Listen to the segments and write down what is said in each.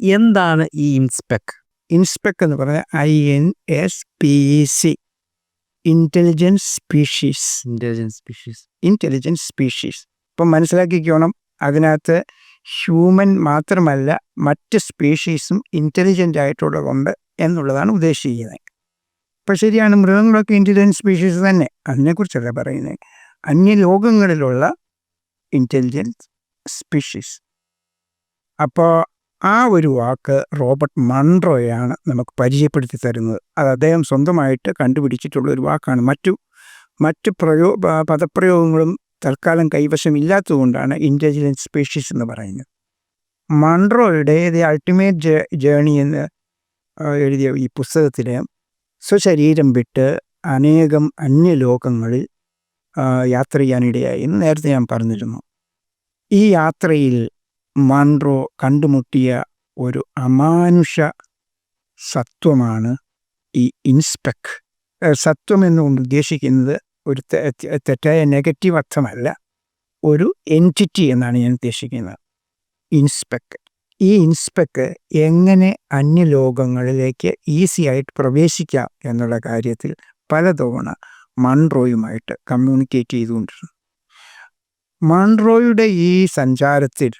എന്താണ് ഈ ഇൻസ്പെക്? ഇൻസ്പെക് എന്ന് പറഞ്ഞാൽ I N S P C. Intelligence species intelligence species intelligence species ഇപ്പം മനസ്സിലാക്കിക്കോണം അതിനകത്ത് ഹ്യൂമൻ മാത്രമല്ല മറ്റ് സ്പീഷീസും ഇന്റലിജന്റ് ആയിട്ടുള്ളതുണ്ട് എന്നുള്ളതാണ് ഉദ്ദേശിക്കുന്നത്. അപ്പം ശരിയാണ് മൃഗങ്ങളൊക്കെ ഇന്റലിജൻസ് സ്പീഷീസ് തന്നെ. അതിനെക്കുറിച്ചല്ല പറയുന്നത് അന്യലോകങ്ങളിലുള്ള ഇന്റലിജൻസ് സ്പീഷീസ് അപ്പോൾ ആ ഒരു വാക്ക് റോബർട്ട് മൺട്രോയാണ് നമുക്ക് പരിചയപ്പെടുത്തി തരുന്നത്. അത് അദ്ദേഹം സ്വന്തമായിട്ട് കണ്ടുപിടിച്ചിട്ടുള്ള ഒരു വാക്കാണ്. മറ്റു മറ്റ് പ്രയോ പദപ്രയോഗങ്ങളും തൽക്കാലം കൈവശമില്ലാത്തതുകൊണ്ടാണ് ഇന്റലിജൻസ് സ്പീഷീസ് എന്ന് പറയുന്നത്. മൺട്രോയുടെ ദി അൾട്ടിമേറ്റ് ജേണി എന്ന് എഴുതിയ ഈ പുസ്തകത്തിൽ സ്വശരീരം വിട്ട് അനേകം അന്യലോകങ്ങളിൽ യാത്ര ചെയ്യാനിടയായി എന്ന് നേരത്തെ ഞാൻ പറഞ്ഞിരുന്നു. ഈ യാത്രയിൽ മൺട്രോ കണ്ടുമുട്ടിയ ഒരു അമാനുഷ സത്വമാണ് ഈ ഇൻസ്പെക്. സത്വം എന്നുകൊണ്ട് ഉദ്ദേശിക്കുന്നത് ഒരു തെറ്റായ നെഗറ്റീവ് അർത്ഥമല്ല ഒരു എന്റിറ്റി എന്നാണ് ഞാൻ ഉദ്ദേശിക്കുന്നത്. ഇൻസ്പെക്. ഈ ഇൻസ്പെക് എങ്ങനെ അന്യലോകങ്ങളിലേക്ക് ഈസി ആയിട്ട് പ്രവേശിക്കാം എന്നുള്ള കാര്യത്തിൽ പലതവണ മൺറോയുമായിട്ട് കമ്മ്യൂണിക്കേറ്റ് ചെയ്തുകൊണ്ടിരുന്നു. മൺറോയുടെ ഈ സഞ്ചാരത്തിൽ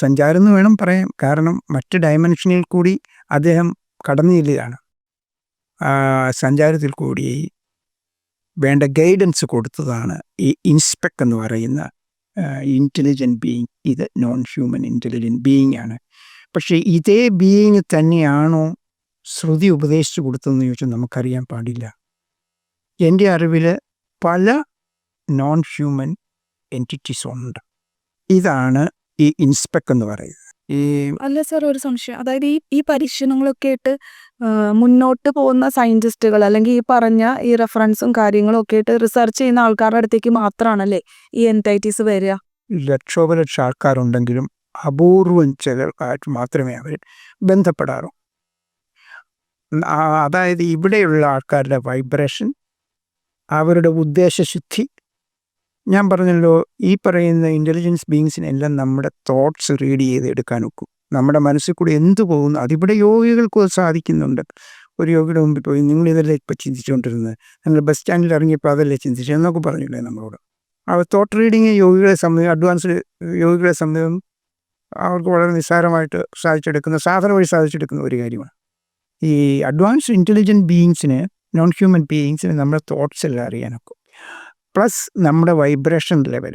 സഞ്ചാരം എന്ന് വേണം പറയാം കാരണം മറ്റ് ഡയമെൻഷനിൽ കൂടി അദ്ദേഹം കടന്നു ചെല്ലുകയാണ് സഞ്ചാരത്തിൽ കൂടി വേണ്ട ഗൈഡൻസ് കൊടുത്തതാണ് ഈ ഇൻസ്പെക്ട് എന്ന് പറയുന്ന ഇന്റലിജന്റ് ബീയിങ് ഇത് നോൺ ഹ്യൂമൻ ഇന്റലിജന്റ് ബീയിങ് ആണ്. പക്ഷേ ഇതേ ബീയിങ് തന്നെയാണോ ശ്രുതി ഉപദേശിച്ചു കൊടുത്തതെന്ന് ചോദിച്ചാൽ നമുക്കറിയാൻ പാടില്ല. എന്റെ അറിവിൽ പല നോൺ ഹ്യൂമൻ എന്റിറ്റീസ് ഉണ്ട്. ഇതാണ് ഈ ഇൻസ്പെക്ട് എന്ന് പറയുന്നത് ഈ അല്ല സാർ ഒരു സംശയം. അതായത് ഈ ഈ പരീക്ഷണങ്ങളൊക്കെ ആയിട്ട് മുന്നോട്ട് പോകുന്ന സയന്റിസ്റ്റുകൾ അല്ലെങ്കിൽ ഈ പറഞ്ഞ ഈ റെഫറൻസും കാര്യങ്ങളും ഒക്കെ ആയിട്ട് റിസർച്ച് ചെയ്യുന്ന ആൾക്കാരുടെ അടുത്തേക്ക് മാത്രമാണല്ലേ ഈ എന്റൈറ്റീസ് വരിക? ലക്ഷോപലക്ഷം ആൾക്കാരുണ്ടെങ്കിലും അപൂർവം ചിലർക്കായിട്ട് മാത്രമേ അവർ ബന്ധപ്പെടാറൂ. അതായത് ഇവിടെയുള്ള ആൾക്കാരുടെ വൈബ്രേഷൻ അവരുടെ ഉദ്ദേശശുദ്ധി ഞാൻ പറഞ്ഞല്ലോ ഈ പറയുന്ന ഇന്റലിജൻസ് ബീങ്സിനെല്ലാം നമ്മുടെ തോട്ട്സ് റീഡ് ചെയ്ത് എടുക്കാൻ ഒക്കും. നമ്മുടെ മനസ്സിൽ കൂടി എന്ത് പോകുന്നു? അതിവിടെ യോഗികൾക്ക് സാധിക്കുന്നുണ്ട്. ഒരു യോഗിയുടെ മുമ്പിൽ പോയി നിങ്ങൾ ഇതല്ലേ ഇപ്പം ചിന്തിച്ചുകൊണ്ടിരുന്നത്? നിങ്ങൾ ബസ് സ്റ്റാൻഡിൽ ഇറങ്ങിയപ്പോൾ അതല്ലേ ചിന്തിച്ചത് എന്നൊക്കെ പറഞ്ഞില്ലേ നമ്മളോട്? ആ തോട്ട് റീഡിങ് യോഗികളെ സംബന്ധിച്ച് അഡ്വാൻസ്ഡ് യോഗികളെ സംബന്ധിച്ചും അവർക്ക് വളരെ നിസ്സാരമായിട്ട് സാധിച്ചെടുക്കുന്ന സാധന വഴി സാധിച്ചെടുക്കുന്ന ഒരു കാര്യമാണ്. ഈ അഡ്വാൻസ്ഡ് ഇന്റലിജന്റ് ബീയിങ്സിന് നോൺ ഹ്യൂമൻ ബീയിങ്സിന് നമ്മുടെ തോട്ട്സ് എല്ലാം അറിയാനൊക്കും പ്ലസ് നമ്മുടെ വൈബ്രേഷൻ ലെവൽ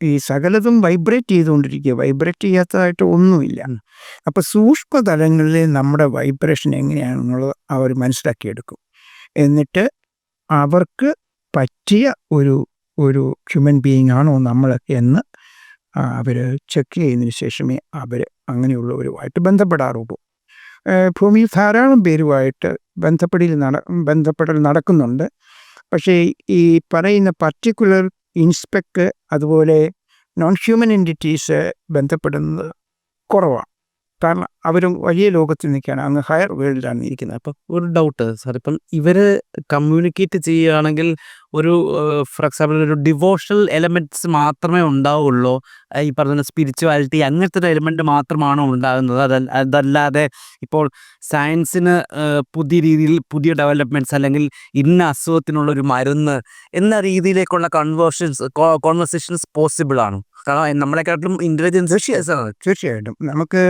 ഈ സകലതും വൈബ്രേറ്റ് ചെയ്തുകൊണ്ടിരിക്കുക. വൈബ്രേറ്റ് ചെയ്യാത്തതായിട്ട് ഒന്നുമില്ല. അപ്പോൾ സൂക്ഷ്മ തലങ്ങളിൽ നമ്മുടെ വൈബ്രേഷൻ എങ്ങനെയാണെന്നുള്ളത് അവർ മനസ്സിലാക്കിയെടുക്കും. എന്നിട്ട് അവർക്ക് പറ്റിയ ഒരു ഒരു ഹ്യൂമൻ ബീയിങ് ആണോ നമ്മൾ എന്ന് അവർ ചെക്ക് ചെയ്യുന്നതിന് ശേഷമേ അവർ അങ്ങനെയുള്ളവരുമായിട്ട് ബന്ധപ്പെടാറുള്ളൂ. ഭൂമിയിൽ ധാരാളം പേരുമായിട്ട് ബന്ധപ്പെടൽ നട ബന്ധപ്പെടൽ നടക്കുന്നുണ്ട്. പക്ഷേ ഈ പറയുന്ന പർട്ടിക്കുലർ ഇൻസ്പെക്ട് അതുപോലെ നോൺ ഹ്യൂമൻ എന്റിറ്റീസ് ബന്ധപ്പെടുന്നത് കുറവാണ്. കാരണം അവരും വലിയ ലോകത്തിൽ നിൽക്കുകയാണ്. അങ്ങ് ഹയർ വേൾഡിലാണ് ഇരിക്കുന്നത്. അപ്പം ഒരു ഡൗട്ട് സാർ ഇപ്പം ഇവർ കമ്മ്യൂണിക്കേറ്റ് ചെയ്യുകയാണെങ്കിൽ ഒരു ഫോർ എക്സാമ്പിൾ ഒരു ഡിവോഷണൽ എലമെന്റ്സ് മാത്രമേ ഉണ്ടാവുള്ളൂ. ഈ പറഞ്ഞ സ്പിരിച്വാലിറ്റി അങ്ങനത്തെ ഒരു എലമെന്റ് മാത്രമാണോ ഉണ്ടാകുന്നത്. അത് അതല്ലാതെ ഇപ്പോൾ സയൻസിന് പുതിയ രീതിയിൽ പുതിയ ഡെവലപ്മെന്റ്സ് അല്ലെങ്കിൽ ഇന്ന അസുഖത്തിനുള്ള ഒരു മരുന്ന് എന്ന രീതിയിലേക്കുള്ള കൺവേർഷൻസ് കോൺവെർസേഷൻസ് പോസിബിൾ ആണ്. കാരണം നമ്മളെക്കാട്ടിലും ഇന്റലിജൻസ് തീർച്ചയായിട്ടും. നമുക്ക്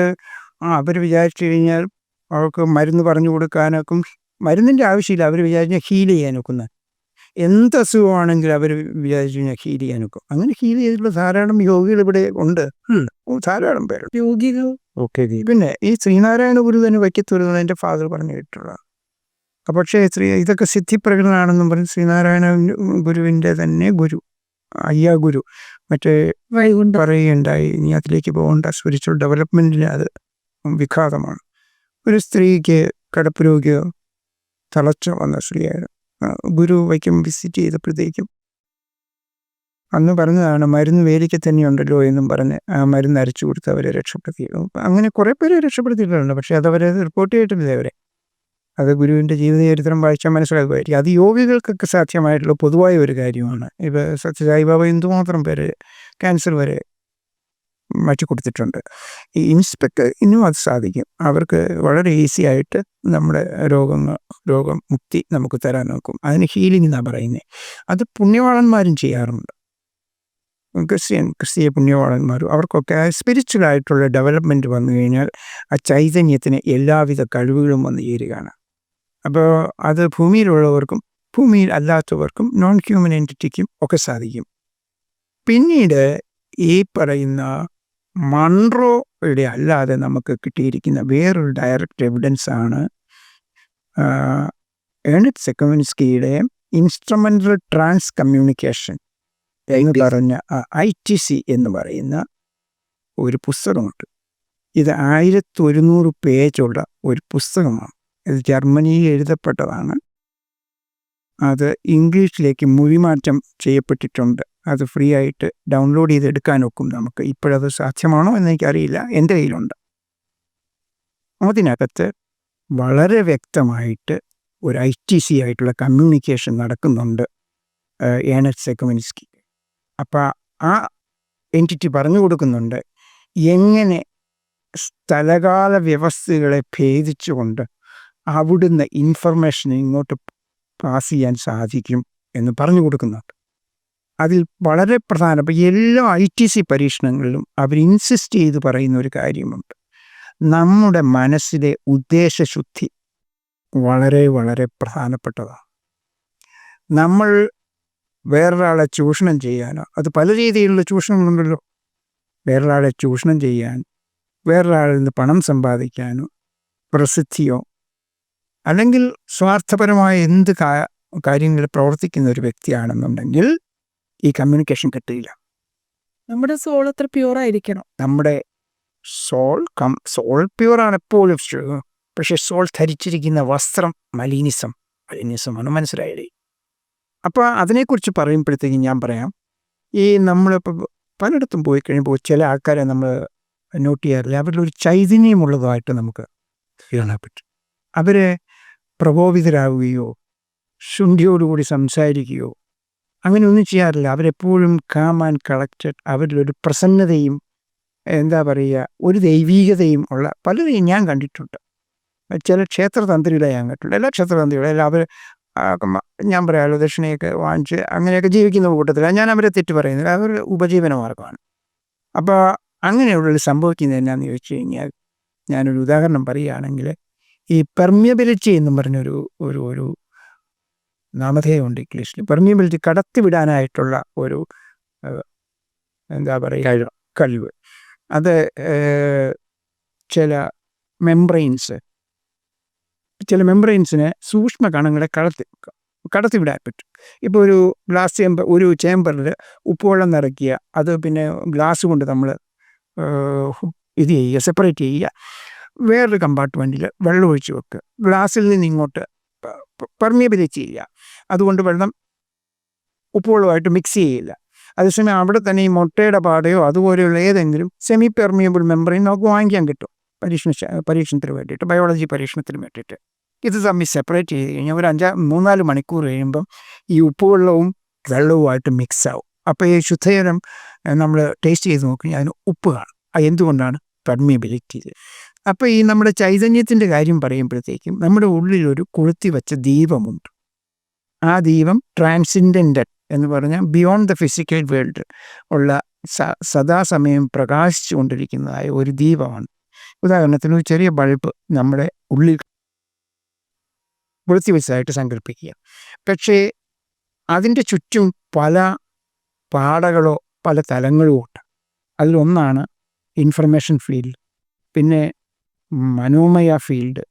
ആ അവർ വിചാരിച്ചു കഴിഞ്ഞാൽ അവർക്ക് മരുന്ന് പറഞ്ഞു കൊടുക്കാനൊക്കെ മരുന്നിന്റെ ആവശ്യമില്ല. അവർ വിചാരിച്ചാൽ ഹീൽ ചെയ്യാനൊക്കുന്ന എന്ത് അസുഖമാണെങ്കിലും അവർ വിചാരിച്ചു കഴിഞ്ഞാൽ ഹീൽ ചെയ്യാനൊക്കും. അങ്ങനെ ഹീൽ ചെയ്തിട്ടുള്ള ധാരാളം യോഗികൾ ഇവിടെ ഉണ്ട്. ഓ, ധാരാളം പേര് യോഗികൾ ഓക്കെ പിന്നെ ഈ ശ്രീനാരായണ ഗുരു തന്നെ വയ്ക്കത്തൂരുന്നത് എന്റെ ഫാദർ പറഞ്ഞു കേട്ടുള്ളതാണ് അപ്പൊ പക്ഷേ ശ്രീ ഇതൊക്കെ സിദ്ധിപ്രകടനാണെന്നും പറഞ്ഞ് ശ്രീനാരായണ ഗുരുവിന്റെ തന്നെ ഗുരു അയ്യാ ഗുരു. മറ്റേ പറയുകയുണ്ടായി ഇനി അതിലേക്ക് പോകേണ്ട സ്പിരിച്വൽ ഡെവലപ്മെന്റിന് അത് വിഘാതമാണ്. ഒരു സ്ത്രീക്ക് കിടപ്പ് രോഗിയോ തളച്ച വന്ന സ്ത്രീയായിരുന്നു ഗുരു വൈക്കം വിസിറ്റ് ചെയ്തപ്പോഴത്തേക്കും അന്ന് പറഞ്ഞതാണ് മരുന്ന് വേലിക്ക് തന്നെയുണ്ടല്ലോ എന്നും പറഞ്ഞ് ആ മരുന്ന് അരച്ചു കൊടുത്ത് അവരെ രക്ഷപ്പെടുത്തി. അങ്ങനെ കുറേ പേരെ രക്ഷപ്പെടുത്തിയിട്ടുണ്ട് പക്ഷേ അവരെ റിപ്പോർട്ട് ചെയ്തിട്ടില്ല അവരെ അത് ഗുരുവിന്റെ ജീവിതചരിത്രം വായിച്ചാൽ മനസ്സിലാക്കുമായിരിക്കും അത് യോഗികൾക്കൊക്കെ സാധ്യമായിട്ടുള്ള പൊതുവായ ഒരു കാര്യമാണ്. ഇപ്പോൾ സത്യസായിബാബ എന്തുമാത്രം പേര് ക്യാൻസർ വരെ മാറ്റി കൊടുത്തിട്ടുണ്ട്. ഈ ഇൻസ്പെക്ടർ ഇനിയും അത് സാധിക്കും. അവർക്ക് വളരെ ഈസി ആയിട്ട് നമ്മുടെ രോഗങ്ങൾ രോഗം മുക്തി നമുക്ക് തരാൻ നോക്കും. അതിന് ഹീലിംഗ് എന്നാണ് പറയുന്നത് അത് പുണ്യവാളന്മാരും ചെയ്യാറുണ്ട്. ക്രിസ്ത്യൻ ക്രിസ്തീയ പുണ്യവാളന്മാരും അവർക്കൊക്കെ സ്പിരിച്വൽ ആയിട്ടുള്ള ഡെവലപ്മെന്റ് വന്നു കഴിഞ്ഞാൽ ആ ചൈതന്യത്തിന് എല്ലാവിധ കഴിവുകളും വന്നു ചേരുകയാണ്. അപ്പോൾ അത് ഭൂമിയിലുള്ളവർക്കും ഭൂമിയിൽ അല്ലാത്തവർക്കും നോൺ ഹ്യൂമൻ എന്റിറ്റിക്കും ഒക്കെ സാധിക്കും. പിന്നീട് ഈ പറയുന്ന മൺട്രോയുടെ അല്ലാതെ നമുക്ക് കിട്ടിയിരിക്കുന്ന വേറൊരു ഡയറക്റ്റ് എവിഡൻസ് ആണ് ഏണിറ്റ് സെക്കമിൻസ്കിയുടെ ഇൻസ്ട്രുമെന്റൽ ട്രാൻസ് കമ്മ്യൂണിക്കേഷൻ എന്ന് പറഞ്ഞ ഐ ടി സി എന്ന് പറയുന്ന ഒരു പുസ്തകമുണ്ട്. ഇത് ആയിരത്തി ഒരുന്നൂറ് പേജുള്ള ഒരു പുസ്തകമാണ്. ഇത് ജർമ്മനിയിൽ എഴുതപ്പെട്ടതാണ്. അത് ഇംഗ്ലീഷിലേക്ക് മൊഴിമാറ്റം ചെയ്യപ്പെട്ടിട്ടുണ്ട്. അത് ഫ്രീ ആയിട്ട് ഡൗൺലോഡ് ചെയ്തെടുക്കാൻ ഒക്കും നമുക്ക്. ഇപ്പോഴത് സാധ്യമാണോ എന്ന് എനിക്കറിയില്ല. എന്റെ കയ്യിലുണ്ട്. അതിനകത്ത് വളരെ വ്യക്തമായിട്ട് ഒരു ഐ ടി സി ആയിട്ടുള്ള കമ്മ്യൂണിക്കേഷൻ നടക്കുന്നുണ്ട് ഏണറ്റ് സെക്കമൻസ്കി അപ്പോൾ ആ എന്റിറ്റി പറഞ്ഞു കൊടുക്കുന്നുണ്ട് എങ്ങനെ സ്ഥലകാല വ്യവസ്ഥകളെ ഭേദിച്ചുകൊണ്ട് അവിടുന്ന് ഇൻഫർമേഷൻ ഇങ്ങോട്ട് പാസ് ചെയ്യാൻ സാധിക്കും എന്ന് പറഞ്ഞു കൊടുക്കുന്നുണ്ട്. അതിൽ വളരെ പ്രധാനപ്പെട്ട എല്ലാ ഐ ടി സി പരീക്ഷണങ്ങളിലും അവർ ഇൻസിസ്റ്റ് ചെയ്ത് പറയുന്ന ഒരു കാര്യമുണ്ട്. നമ്മുടെ മനസ്സിലെ ഉദ്ദേശശുദ്ധി വളരെ വളരെ പ്രധാനപ്പെട്ടതാണ്. നമ്മൾ വേറൊരാളെ ചൂഷണം ചെയ്യാനോ അത് പല രീതിയിലുള്ള ചൂഷണങ്ങളുണ്ടല്ലോ. വേറൊരാളെ ചൂഷണം ചെയ്യാൻ വേറൊരാളിൽ നിന്ന് പണം സമ്പാദിക്കാനോ പ്രസിദ്ധിയോ അല്ലെങ്കിൽ സ്വാർത്ഥപരമായ എന്ത് കാര്യങ്ങൾ പ്രവർത്തിക്കുന്ന ഒരു വ്യക്തിയാണെന്നുണ്ടെങ്കിൽ ഈ കമ്മ്യൂണിക്കേഷൻ കിട്ടില്ല നമ്മുടെ സോൾ അത്ര പ്യൂർ ആയിരിക്കണം. നമ്മുടെ സോൾ കം സോൾ പ്യൂറാണ് എപ്പോഴും പക്ഷെ സോൾ ധരിച്ചിരിക്കുന്ന വസ്ത്രം മലീനിസം മലീനിസമാണ് മനസ്സിലായില്ലേ? അപ്പോൾ അതിനെക്കുറിച്ച് പറയുമ്പോഴത്തേക്കും ഞാൻ പറയാം. ഈ നമ്മളിപ്പോൾ പലയിടത്തും പോയി കഴിയുമ്പോൾ ചില ആൾക്കാരെ നമ്മൾ നോട്ട് ചെയ്യാറില്ല? അവരിലൊരു ചൈതന്യമുള്ളതായിട്ട് നമുക്ക് കാണാൻ പറ്റും. അവരെ പ്രകോപിതരാകുകയോ ശുണ്ഠിയോടുകൂടി സംസാരിക്കുകയോ അങ്ങനെ ഒന്നും ചെയ്യാറില്ല. അവരെപ്പോഴും കാം ആൻഡ് കളക്റ്റഡ് അവരിലൊരു പ്രസന്നതയും എന്താ പറയുക ഒരു ദൈവീകതയും ഉള്ള പലരെയും ഞാൻ കണ്ടിട്ടുണ്ട്. ചില ക്ഷേത്രതന്ത്രികളെ ഞാൻ കണ്ടിട്ടുണ്ട്. എല്ലാ ക്ഷേത്രതന്ത്രികളും എല്ലാം അവർ ഞാൻ പറയാമല്ലോ ദക്ഷിണയൊക്കെ വാങ്ങിച്ച് അങ്ങനെയൊക്കെ ജീവിക്കുന്ന കൂട്ടത്തിലാണ് ഞാൻ അവരെ തെറ്റ് പറയുന്നില്ല. അവർ ഉപജീവന മാർഗമാണ് അപ്പോൾ അങ്ങനെയുള്ളൊരു സംഭവിക്കുന്നത് എന്നാന്ന് ചോദിച്ചു കഴിഞ്ഞാൽ ഞാനൊരു ഉദാഹരണം പറയുകയാണെങ്കിൽ ഈ പെർമിയബിലിറ്റി എന്നും പറഞ്ഞൊരു ഒരു ഒരു നാമധേയമുണ്ട് ഇംഗ്ലീഷിൽ പെർമിയബിലിറ്റി കടത്തിവിടാനായിട്ടുള്ള ഒരു എന്താ പറയുക കഴിവ്. അത് ചില മെംബ്രെയിൻസ് ചില മെംബ്രെയിൻസിനെ സൂക്ഷ്മ കണങ്ങളെ കടത്തി കടത്തിവിടാൻ പറ്റും. ഇപ്പോൾ ഒരു ഗ്ലാസ് ചേമ്പർ ഒരു ചേമ്പറിൽ ഉപ്പുവെള്ളം നിറയ്ക്കുക. അത് പിന്നെ ഗ്ലാസ് കൊണ്ട് നമ്മൾ ഇത് ചെയ്യുക സെപ്പറേറ്റ് ചെയ്യുക. വേറൊരു കമ്പാർട്ട്മെന്റിൽ വെള്ളം ഒഴിച്ച് വെക്കുക ഗ്ലാസ്സിൽ നിന്ന് ഇങ്ങോട്ട് പെർമിയബിലിറ്റി ഇല്ല അതുകൊണ്ട് വെള്ളം ഉപ്പുവെള്ളമായിട്ട് മിക്സ് ചെയ്യില്ല. അതേസമയം അവിടെ തന്നെ ഈ മുട്ടയുടെ പാടയോ അതുപോലെയുള്ള ഏതെങ്കിലും സെമി പെർമിയബിൾ മെമ്പറിൻ നമുക്ക് വാങ്ങിക്കാൻ കിട്ടും. പരീക്ഷണ പരീക്ഷണത്തിന് വേണ്ടിയിട്ട് ബയോളജി പരീക്ഷണത്തിന് വേണ്ടിയിട്ട്. ഇത് തമ്മിൽ സെപ്പറേറ്റ് ചെയ്ത് കഴിഞ്ഞാൽ ഒരു അഞ്ചാ മൂന്നാൽ മണിക്കൂർ കഴിയുമ്പം ഈ ഉപ്പുവെള്ളവും വെള്ളവുമായിട്ട് മിക്സ് ആവും. അപ്പോൾ ഈ ശുദ്ധജലം നമ്മൾ ടേസ്റ്റ് ചെയ്ത് നോക്കി അതിന് ഉപ്പ് കാണും. അത് എന്തുകൊണ്ടാണ് പെർമിയബിലിറ്റി അപ്പോൾ ഈ നമ്മുടെ ചൈതന്യത്തിന്റെ കാര്യം പറയുമ്പോഴത്തേക്കും നമ്മുടെ ഉള്ളിലൊരു കൊളുത്തി വച്ച ദീപമുണ്ട്. ആ ദീപം ട്രാൻസിൻഡന്റൽ എന്ന് പറഞ്ഞാൽ ബിയോണ്ട് ദ ഫിസിക്കൽ വേൾഡ് ഉള്ള സദാസമയം പ്രകാശിച്ചു കൊണ്ടിരിക്കുന്നതായ ഒരു ദീപമാണ്. ഉദാഹരണത്തിന് ഒരു ചെറിയ ബൾബ് നമ്മുടെ ഉള്ളിൽ കൊളുത്തി വെച്ചതായിട്ട് സങ്കല്പിക്കുക പക്ഷേ അതിന്റെ ചുറ്റും പല പാടകളോ പല തലങ്ങളും ഉണ്ട്. അതിലൊന്നാണ് ഇൻഫർമേഷൻ ഫീൽഡ്. പിന്നെ മനോമയ ഫീൽഡ്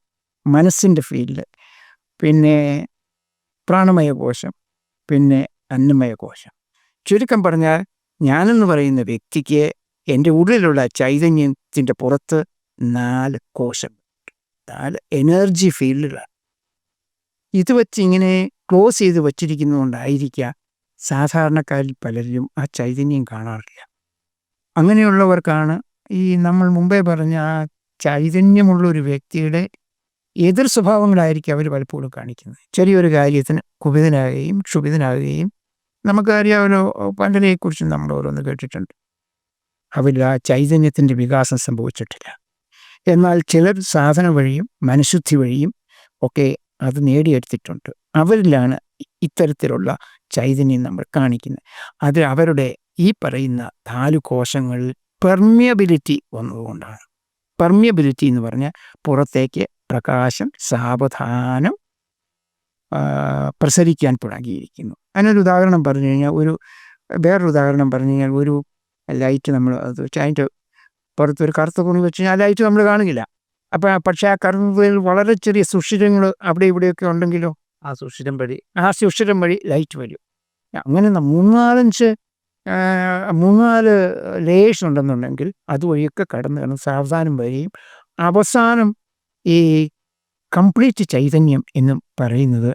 മനസ്സിന്റെ ഫീൽഡ് പിന്നെ പ്രാണമയ കോശം പിന്നെ അന്നമയ കോശം ചുരുക്കം പറഞ്ഞാൽ ഞാനെന്ന് പറയുന്ന വ്യക്തിക്ക് എന്റെ ഉള്ളിലുള്ള ചൈതന്യത്തിന്റെ പുറത്ത് നാല് കോശം നാല് എനർജി ഫീൽഡുകളാണ്. ഇത് വെച്ച് ഇങ്ങനെ ക്ലോസ് ചെയ്ത് വച്ചിരിക്കുന്നതുകൊണ്ടായിരിക്കാം സാധാരണക്കാരിൽ പലരും ആ ചൈതന്യം കാണാറില്ല. അങ്ങനെയുള്ളവർക്കാണ് ഈ നമ്മൾ മുമ്പേ പറഞ്ഞ ആ ചൈതന്യമുള്ള ഒരു വ്യക്തിയുടെ എതിർ സ്വഭാവങ്ങളായിരിക്കും അവർ പലപ്പോഴും കാണിക്കുന്നത്. ചെറിയൊരു കാര്യത്തിന് കുപിതനാകുകയും ക്ഷുഭിതനാകുകയും നമുക്കറിയാമല്ലോ പലരെക്കുറിച്ചും നമ്മൾ ഓരോന്ന് കേട്ടിട്ടുണ്ട്. അവരിൽ ആ ചൈതന്യത്തിന്റെ വികാസം സംഭവിച്ചിട്ടില്ല. എന്നാൽ ചിലർ സാധന വഴിയും മനഃശുദ്ധി വഴിയും ഒക്കെ അത് നേടിയെടുത്തിട്ടുണ്ട്. അവരിലാണ് ഇത്തരത്തിലുള്ള ചൈതന്യം നമ്മൾ കാണിക്കുന്നത്. അത് അവരുടെ ഈ പറയുന്ന നാല് കോശങ്ങളിൽ പെർമിയബിലിറ്റി വന്നതുകൊണ്ടാണ്. പെർമിയബിലിറ്റി എന്ന് പറഞ്ഞാൽ പുറത്തേക്ക് പ്രകാശം സാവധാനം പ്രസരിക്കാൻ തുടങ്ങിയിരിക്കുന്നു. അതിനൊരു ഉദാഹരണം പറഞ്ഞു കഴിഞ്ഞാൽ ഒരു വേറൊരു ഉദാഹരണം പറഞ്ഞു കഴിഞ്ഞാൽ ഒരു ലൈറ്റ് നമ്മൾ അത് വെച്ച് അതിന്റെ പുറത്തൊരു കറുത്ത കുണി വെച്ച് കഴിഞ്ഞാൽ ആ ലൈറ്റ് നമ്മൾ കാണുകയില്ല അപ്പം പക്ഷേ ആ കറുത്തതിൽ വളരെ ചെറിയ സുഷിരങ്ങൾ അവിടെ ഇവിടെയൊക്കെ ഉണ്ടെങ്കിലോ? ആ സുഷിരം വഴി. ആ സുഷിരം വഴി ലൈറ്റ് വരും. അങ്ങനെ മൂന്നാലഞ്ച് മൂന്നാൽ ലേയേഴ്സ് ഉണ്ടെന്നുണ്ടെങ്കിൽ അതുവഴിയൊക്കെ കടന്നു കടന്ന് സാവധാനം വരികയും അവസാനം ഈ കംപ്ലീറ്റ് ചൈതന്യം എന്ന് പറയുന്നത്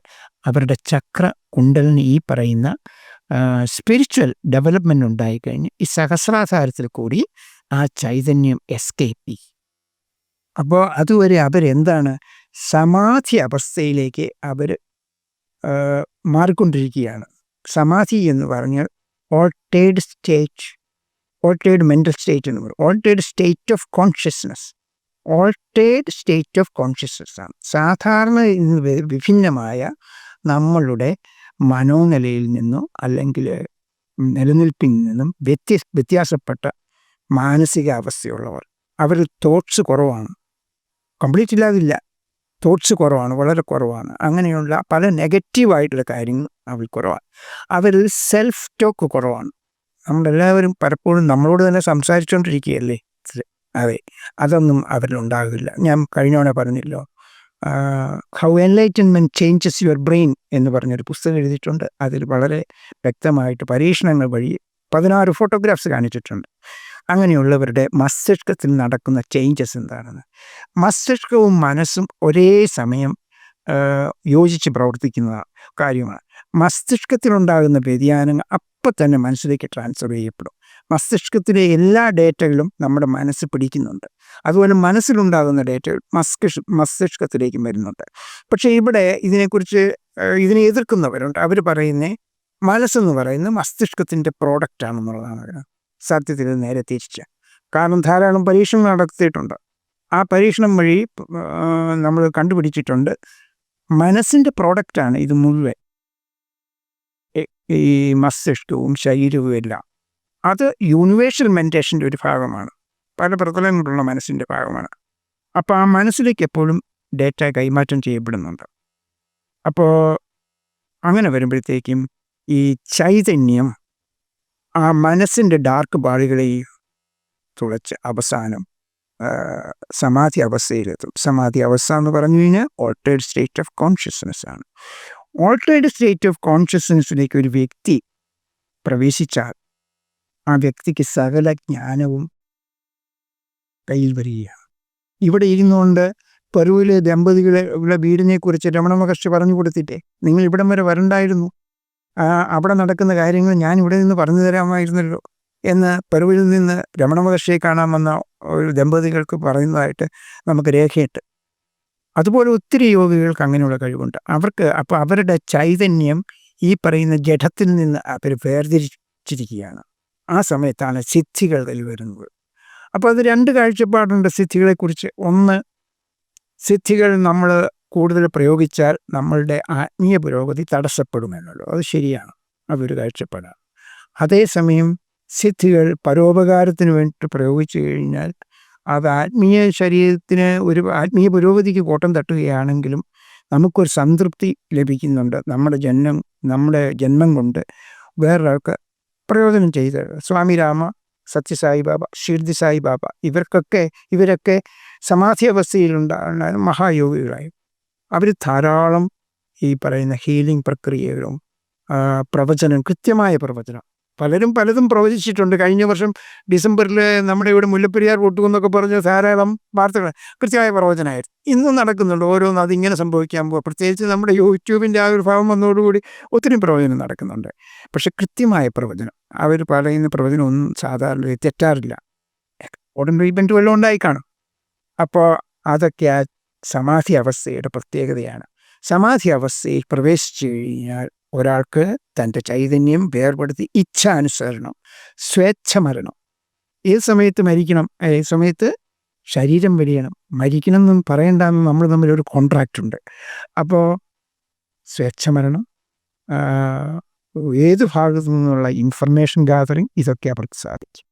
അവരുടെ ചക്ര കുണ്ടലിന് ഈ പറയുന്ന സ്പിരിച്വൽ ഡെവലപ്മെന്റ് ഉണ്ടായിക്കഴിഞ്ഞ് ഈ സഹസ്രാധാരത്തിൽ കൂടി ആ ചൈതന്യം എസ്കേപ്പ് അപ്പോൾ അതുവരെ അവരെന്താണ് സമാധി അവസ്ഥയിലേക്ക് അവർ മാറിക്കൊണ്ടിരിക്കുകയാണ്. സമാധി എന്ന് പറഞ്ഞാൽ altered state altered mental state എന്ന് പറയും. Altered state of consciousness altered state of consciousness ആണ്. സാധാരണ വിഭിന്നമായ നമ്മളുടെ മനോനിലയിൽ നിന്നോ അല്ലെങ്കിൽ നിലനിൽപ്പിൽ നിന്നും വ്യത്യ വ്യത്യാസപ്പെട്ട മാനസികാവസ്ഥയുള്ളവർ അവർ തോട്ട്സ് കുറവാണ്. കംപ്ലീറ്റ് ഇല്ലാതില്ല. തോട്ട്സ് കുറവാണ് വളരെ കുറവാണ്. അങ്ങനെയുള്ള പല നെഗറ്റീവായിട്ടുള്ള കാര്യങ്ങൾ അവൾ കുറവാണ്. അവരിൽ സെൽഫ് ടോക്ക് കുറവാണ്. നമ്മളെല്ലാവരും പലപ്പോഴും നമ്മളോട് തന്നെ സംസാരിച്ചുകൊണ്ടിരിക്കുകയല്ലേ അതെ. അതൊന്നും അവരിൽ അവരിലുണ്ടാകില്ല ഞാൻ കഴിഞ്ഞോടെ പറഞ്ഞില്ലോ how enlightenment changes your brain എന്ന് പറഞ്ഞൊരു പുസ്തകം എഴുതിയിട്ടുണ്ട്. അതിൽ വളരെ വ്യക്തമായിട്ട് പരീക്ഷണങ്ങൾ വഴി പതിനാറ് ഫോട്ടോഗ്രാഫ്സ് കാണിച്ചിട്ടുണ്ട്. അങ്ങനെയുള്ളവരുടെ മസ്തിഷ്കത്തിൽ നടക്കുന്ന ചേഞ്ചസ് എന്താണെന്ന്. മസ്തിഷ്കവും മനസ്സും ഒരേ സമയം യോജിച്ച് പ്രവർത്തിക്കുന്ന കാര്യമാണ്. മസ്തിഷ്കത്തിലുണ്ടാകുന്ന വ്യതിയാനങ്ങൾ അപ്പം തന്നെ മനസ്സിലേക്ക് ട്രാൻസ്ഫർ ചെയ്യപ്പെടും. മസ്തിഷ്കത്തിലെ എല്ലാ ഡേറ്റകളും നമ്മുടെ മനസ്സ് പിടിക്കുന്നുണ്ട്. അതുപോലെ മനസ്സിലുണ്ടാകുന്ന ഡേറ്റകൾ മസ്തിഷ് മസ്തിഷ്കത്തിലേക്കും വരുന്നുണ്ട്. പക്ഷേ ഇവിടെ ഇതിനെക്കുറിച്ച് ഇതിനെ എതിർക്കുന്നവരുണ്ട്. അവർ പറയുന്നേ മനസ്സെന്ന് പറയുന്നത് മസ്തിഷ്കത്തിന്റെ പ്രോഡക്റ്റ് ആണെന്നുള്ളതാണ്. സത്യത്തിൽ നേരെ തിരിച്ച്. കാരണം ധാരാളം പരീക്ഷണം നടത്തിയിട്ടുണ്ട്. ആ പരീക്ഷണം വഴി നമ്മൾ കണ്ടുപിടിച്ചിട്ടുണ്ട്. മനസ്സിന്റെ പ്രോഡക്റ്റാണ് ഇത് മുഴുവൻ. ഈ മസ്തിഷ്കവും ശരീരവും എല്ലാം. അത് യൂണിവേഴ്സൽ മെന്റേഷന്റെ ഒരു ഭാഗമാണ്. പല പ്രതലങ്ങളുള്ള മനസ്സിന്റെ ഭാഗമാണ്. അപ്പോൾ ആ മനസ്സിലേക്ക് എപ്പോഴും ഡേറ്റ കൈമാറ്റം ചെയ്യപ്പെടുന്നുണ്ട്. അപ്പോൾ അങ്ങനെ വരുമ്പോഴത്തേക്കും ഈ ചൈതന്യം ആ മനസ്സിന്റെ ഡാർക്ക് പാളികളെയും തുളച്ച് അവസാനം സമാധി അവസ്ഥയിലെത്തും സമാധി അവസ്ഥ എന്ന് പറഞ്ഞു കഴിഞ്ഞാൽ ഓൾട്ടേഡ് സ്റ്റേറ്റ് ഓഫ് കോൺഷ്യസ്നെസ് ആണ്. ഓൾട്ടേഡ് സ്റ്റേറ്റ് ഓഫ് കോൺഷ്യസ്നെസ്സിലേക്ക് ഒരു വ്യക്തി പ്രവേശിച്ചാൽ ആ വ്യക്തിക്ക് സകല ജ്ഞാനവും കയ്യിൽ വരികയാണ്. ഇവിടെ ഇരുന്നുകൊണ്ട് പെറുവിലെ ദമ്പതികളെ ഉള്ള വീടിനെ കുറിച്ച് രമണ മഹർഷി പറഞ്ഞു കൊടുത്തിട്ടേ നിങ്ങൾ ഇവിടം വരെ വരണ്ടായിരുന്നു. അവിടെ നടക്കുന്ന കാര്യങ്ങൾ ഞാൻ ഇവിടെ നിന്ന് പറഞ്ഞു തരാമായിരുന്നല്ലോ എന്ന് പെറുവിൽ നിന്ന് രമണ മഹർഷിയെ കാണാൻ വന്ന ഒരു ദമ്പതികൾക്ക് പറയുന്നതായിട്ട് നമുക്ക് രേഖയുണ്ട്. അതുപോലെ ഒത്തിരി യോഗികൾക്ക് അങ്ങനെയുള്ള കഴിവുണ്ട്. അവർക്ക് അപ്പോൾ അവരുടെ ചൈതന്യം ഈ പറയുന്ന ജഡത്തിൽ നിന്ന് അവർ വേർതിരിച്ചിരിക്കുകയാണ്. ആ സമയത്താണ് സിദ്ധികൾ വരുന്നത്. അപ്പോൾ അത് രണ്ട് കാഴ്ചപ്പാടുണ്ട് സിദ്ധികളെക്കുറിച്ച്. ഒന്ന് സിദ്ധികൾ നമ്മൾ കൂടുതൽ പ്രയോഗിച്ചാൽ നമ്മളുടെ ആത്മീയ പുരോഗതി തടസ്സപ്പെടുമെന്നുള്ളൂ അത് ശരിയാണ്. അതൊരു കാഴ്ചപ്പാടാണ്. അതേസമയം സിദ്ധികൾ പരോപകാരത്തിന് വേണ്ടി പ്രയോഗിച്ചു കഴിഞ്ഞാൽ അത് ആത്മീയ ശരീരത്തിന് ഒരു ആത്മീയ പുരോഗതിക്ക് കോട്ടം തട്ടുകയാണെങ്കിലും നമുക്കൊരു സംതൃപ്തി ലഭിക്കുന്നുണ്ട്. നമ്മുടെ ജന്മം നമ്മുടെ ജന്മം കൊണ്ട് വേറൊരാൾക്ക് പ്രയോജനം ചെയ്ത് സ്വാമി രാമ സത്യസായി ബാബ ഷിർദി സായി ബാബ ഇവർക്കൊക്കെ ഇവരൊക്കെ സമാധി അവസ്ഥയിലുണ്ടായ മഹായോഗികളായി. അവർ ധാരാളം ഈ പറയുന്ന ഹീലിംഗ് പ്രക്രിയകളും പ്രവചനം കൃത്യമായ പ്രവചനം. പലരും പലതും പ്രവചിച്ചിട്ടുണ്ട്. കഴിഞ്ഞ വർഷം ഡിസംബറിൽ നമ്മുടെ ഇവിടെ മുല്ലപ്പെരിയാർ പൊട്ടുമെന്നൊക്കെ പറഞ്ഞ് ധാരാളം വാർത്തകൾ കൃത്യമായ പ്രവചനമായിരുന്നു. ഇന്നും നടക്കുന്നുണ്ട്. ഓരോന്ന് അതിങ്ങനെ സംഭവിക്കാൻ പോകുക പ്രത്യേകിച്ച് നമ്മുടെ യൂട്യൂബിന്റെ ആ ഒരു ഭാവം വന്നതോടുകൂടി ഒത്തിരി പ്രവചനം നടക്കുന്നുണ്ട്. പക്ഷെ കൃത്യമായ പ്രവചനം. അവർ പറയുന്ന പ്രവചനം ഒന്നും സാധാരണ തെറ്റാറില്ല. ഉടൻ ട്രീറ്റ്മെന്റ് വല്ലതും ഉണ്ടായി കാണും. അപ്പോൾ അതൊക്കെ ആ സമാധി അവസ്ഥയുടെ പ്രത്യേകതയാണ്. സമാധി അവസ്ഥയിൽ പ്രവേശിച്ചു കഴിഞ്ഞാൽ ഒരാൾക്ക് തന്റെ ചൈതന്യം വേർപെടുത്തി ഇച്ഛാനുസരണം സ്വേച്ഛമരണം. ഏത് സമയത്ത് മരിക്കണം ഏത് സമയത്ത് ശരീരം വലിയണം. മരിക്കണം എന്നും പറയണ്ടെന്ന് നമ്മൾ തമ്മിലൊരു കോൺട്രാക്റ്റ് ഉണ്ട്. അപ്പോൾ സ്വേച്ഛമരണം മരണം ഏത് ഭാഗത്തു നിന്നുള്ള ഇൻഫർമേഷൻ ഗാദറിങ് ഇതൊക്കെ അവർക്ക് സാധിക്കും.